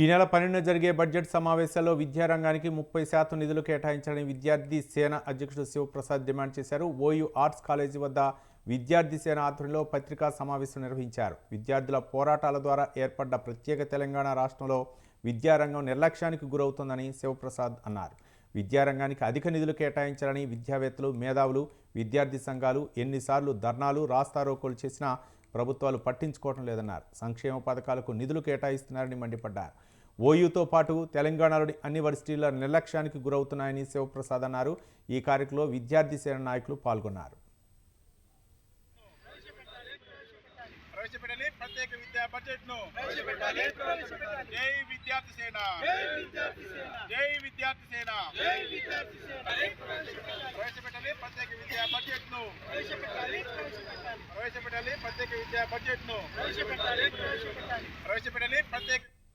ఈ నెల పన్నెండున జరిగే బడ్జెట్ సమావేశాల్లో విద్యారంగానికి ముప్పై శాతం నిధులు కేటాయించాలని విద్యార్థి సేన అధ్యక్షుడు శివప్రసాద్ డిమాండ్ చేశారు. ఓయూ ఆర్ట్స్ కాలేజీ వద్ద విద్యార్థి సేన ఆధ్వర్యంలో పత్రికా సమావేశం నిర్వహించారు. విద్యార్థుల పోరాటాల ద్వారా ఏర్పడ్డ ప్రత్యేక తెలంగాణ రాష్ట్రంలో విద్యారంగం నిర్లక్ష్యానికి గురవుతోందని శివప్రసాద్ అన్నారు. విద్యారంగానికి అధిక నిధులు కేటాయించాలని విద్యావేత్తలు మేధావులు విద్యార్థి సంఘాలు ఎన్నిసార్లు ధర్నాలు రాస్తారోకోలు చేసినా ప్రభుత్వాలు పట్టించుకోవటం లేదన్నారు. సంక్షేమ పథకాలకు నిధులు కేటాయిస్తున్నారని మండిపడ్డారు. ఓయూతో పాటు తెలంగాణలోని అన్ని వర్సిటీల నిర్లక్ష్యానికి గురవుతున్నాయని శివప్రసాద్ అన్నారు. ఈ కార్యక్రమంలో విద్యార్థి సేన నాయకులు పాల్గొన్నారు. ప్రవేశపెట్టాలి. ప్రత్యేక విద్యా బడ్జెట్ను జై విద్యార్థి సేన. జై విద్యార్థి సేన. ప్రవేశపెట్టాలి. విద్యా బడ్జెట్ను ప్రవేశపెట్టాలి ప్రత్యేక విద్యా బడ్జెట్ను ప్రవేశపెట్టాలి ప్రత్యేక